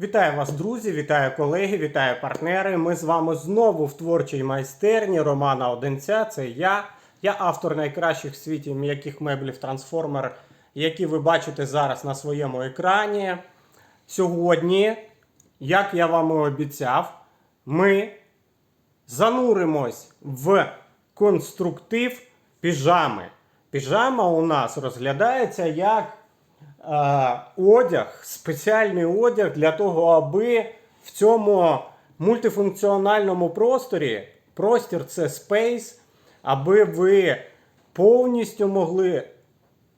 Вітаю вас, друзі, вітаю колеги, вітаю партнери. Ми з вами знову в творчій майстерні Романа Одинця. Це я. Я автор найкращих в світі м'яких меблів трансформер, які ви бачите зараз на своєму екрані. Сьогодні, як я вам і обіцяв, ми зануримось в конструктив піжами. Піжама у нас розглядається як одяг, спеціальний одяг для того, аби в цьому мультифункціональному просторі, простір це space, аби ви повністю могли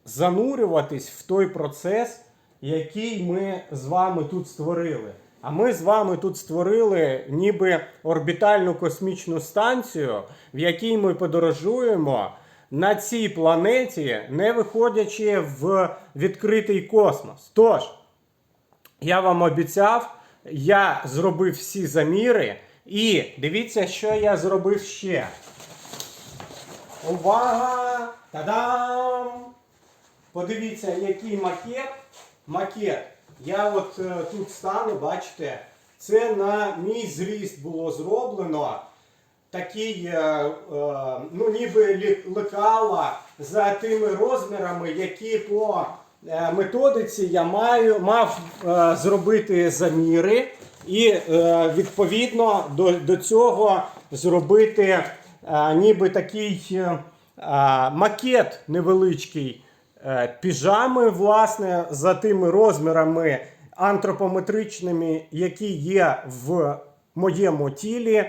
занурюватись в той процес, який ми з вами тут створили. А ми з вами тут створили ніби орбітальну космічну станцію, в якій ми подорожуємо на цій планеті, не виходячи в відкритий космос. Тож, я вам обіцяв, я зробив всі заміри, і дивіться, що я зробив ще. Увага! Та-дам! Подивіться, який макет. Макет. Я от е, тут стану, бачите, це на мій зріст було зроблено. Такий, е, е, ну ніби лекала за тими розмірами, які по е, методиці я маю, мав зробити заміри і відповідно до, до цього зробити ніби такий макет невеличкий піжами, власне, за тими розмірами антропометричними, які є в моєму тілі.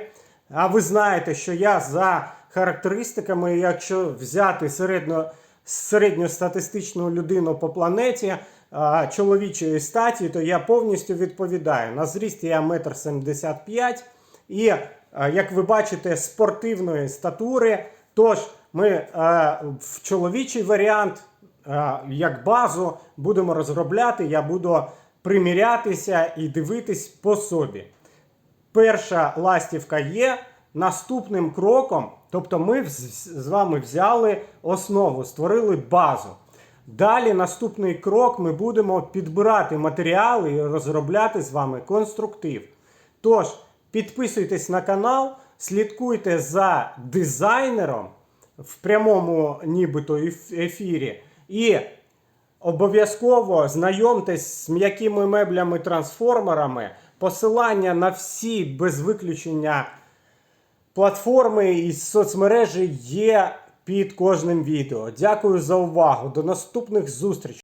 А ви знаєте, що я за характеристиками, якщо взяти середньо, середньостатистичну людину по планеті а, чоловічої статі, то я повністю відповідаю. На зріст я 1,75 м і, а, як ви бачите, спортивної статури. Тож ми а, в чоловічий варіант а, як базу будемо розробляти, я буду примірятися і дивитись по собі. Перша ластівка є. Наступним кроком, тобто ми з вами взяли основу, створили базу. Далі наступний крок ми будемо підбирати матеріали і розробляти з вами конструктив. Тож, підписуйтесь на канал, слідкуйте за дизайнером в прямому нібито ефірі. І Обов'язково знайомтесь з м'якими меблями трансформерами. Посилання на всі без виключення платформи і соцмережі є під кожним відео. Дякую за увагу. До наступних зустрічей.